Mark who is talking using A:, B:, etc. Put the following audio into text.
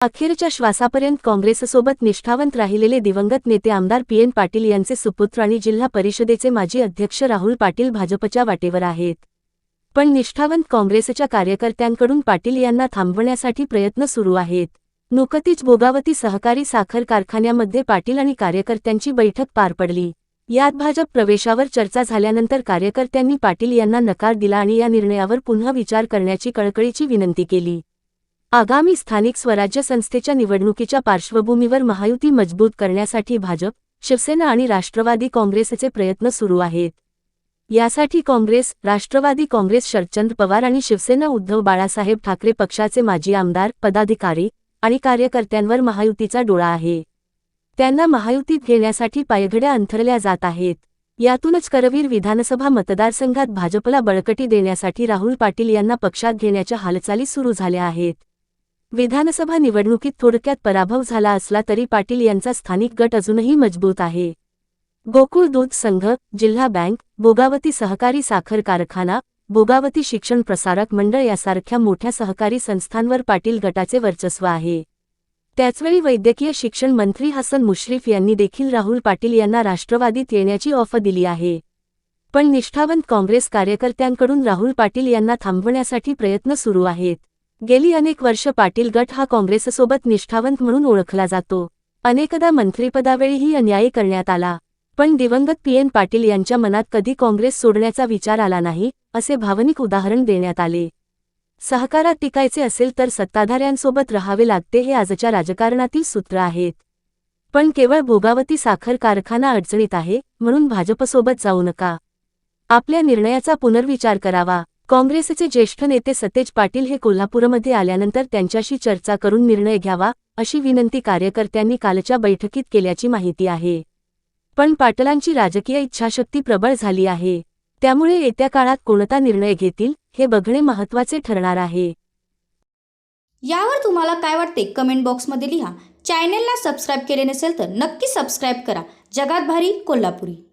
A: अखेरच्या श्वासापर्यंत काँग्रेससोबत निष्ठावंत राहिलेले दिवंगत नेते आमदार पी एन पाटील यांचे सुपुत्र आणि जिल्हा परिषदेचे माजी अध्यक्ष राहुल पाटील भाजपच्या वाटेवर आहेत. पण निष्ठावंत काँग्रेसच्या कार्यकर्त्यांकडून पाटील यांना थांबवण्यासाठी प्रयत्न सुरू आहेत. नुकतीच भोगावती सहकारी साखर कारखान्यामध्ये पाटील आणि कार्यकर्त्यांची बैठक पार पडली. यात भाजप प्रवेशावर चर्चा झाल्यानंतर कार्यकर्त्यांनी पाटील यांना नकार दिला आणि या निर्णयावर पुन्हा विचार करण्याची कळकळीची विनंती केली. आगामी स्थानिक स्वराज्य संस्थेच्या निवडणुकीच्या पार्श्वभूमीवर महायुती मजबूत करण्यासाठी भाजप शिवसेना आणि राष्ट्रवादी काँग्रेसचे प्रयत्न सुरू आहेत. यासाठी काँग्रेस राष्ट्रवादी काँग्रेस शरदचंद्र पवार आणि शिवसेना उद्धव बाळासाहेब ठाकरे पक्षाचे माजी आमदार पदाधिकारी आणि कार्यकर्त्यांवर महायुतीचा डोळा आहे. त्यांना महायुतीत घेण्यासाठी पायघड्या अंथरल्या जात आहेत. यातूनच करवीर विधानसभा मतदारसंघात भाजपला बळकटी देण्यासाठी राहुल पाटील यांना पक्षात घेण्याच्या हालचाली सुरू झाल्या आहेत. विधानसभा निवडणुकीत थोडक्यात पराभव झाला असला तरी पाटील यांचा स्थानिक गट अजूनही मजबूत आहे. गोकुळ दूध संघ जिल्हा बँक बोगावती सहकारी साखर कारखाना भोगावती शिक्षण प्रसारक मंडळ यासारख्या मोठ्या सहकारी संस्थांवर पाटील गटाचे वर्चस्व आहे. त्याचवेळी वैद्यकीय शिक्षण मंत्री हसन मुश्रीफ यांनी देखील राहुल पाटील यांना राष्ट्रवादीत येण्याची ऑफर दिली आहे. पण निष्ठावंत काँग्रेस कार्यकर्त्यांकडून राहुल पाटील यांना थांबवण्यासाठी प्रयत्न सुरू आहेत. गेली अनेक वर्ष पाटील गट हा काँग्रेससोबत निष्ठावंत म्हणून ओळखला जातो. अनेकदा मंत्रिपदावेळीही अन्याय करण्यात आला. पण दिवंगत पी. एन. पाटील यांच्या मनात कधी काँग्रेस सोडण्याचा विचार आला नाही असे भावनिक उदाहरण देण्यात आले. सहकारात टिकायचे असेल तर सत्ताधाऱ्यांसोबत राहावे लागते हे आजच्या राजकारणातील सूत्र आहेत. पण केवळ भोगावती साखर कारखाना अडचणीत आहे म्हणून भाजपसोबत जाऊ नका. आपल्या निर्णयाचा पुनर्विचार करावा. काँग्रेसचे ज्येष्ठ नेते सतेज पाटील हे कोल्हापूरमध्ये आल्यानंतर त्यांच्याशी चर्चा करून निर्णय घ्यावा अशी विनंती कार्यकर्त्यांनी कालच्या बैठकीत केल्याची माहिती आहे. पण पाटलांची राजकीय इच्छाशक्ती प्रबळ झाली आहे. त्यामुळे येत्या काळात कोणता निर्णय घेतील हे बघणे महत्त्वाचे ठरणार आहे.
B: यावर तुम्हाला काय वाटते कमेंट बॉक्समध्ये लिहा. चॅनेलला सबस्क्राईब केले नसेल तर नक्की सबस्क्राईब करा. जगात भारी कोल्हापुरी.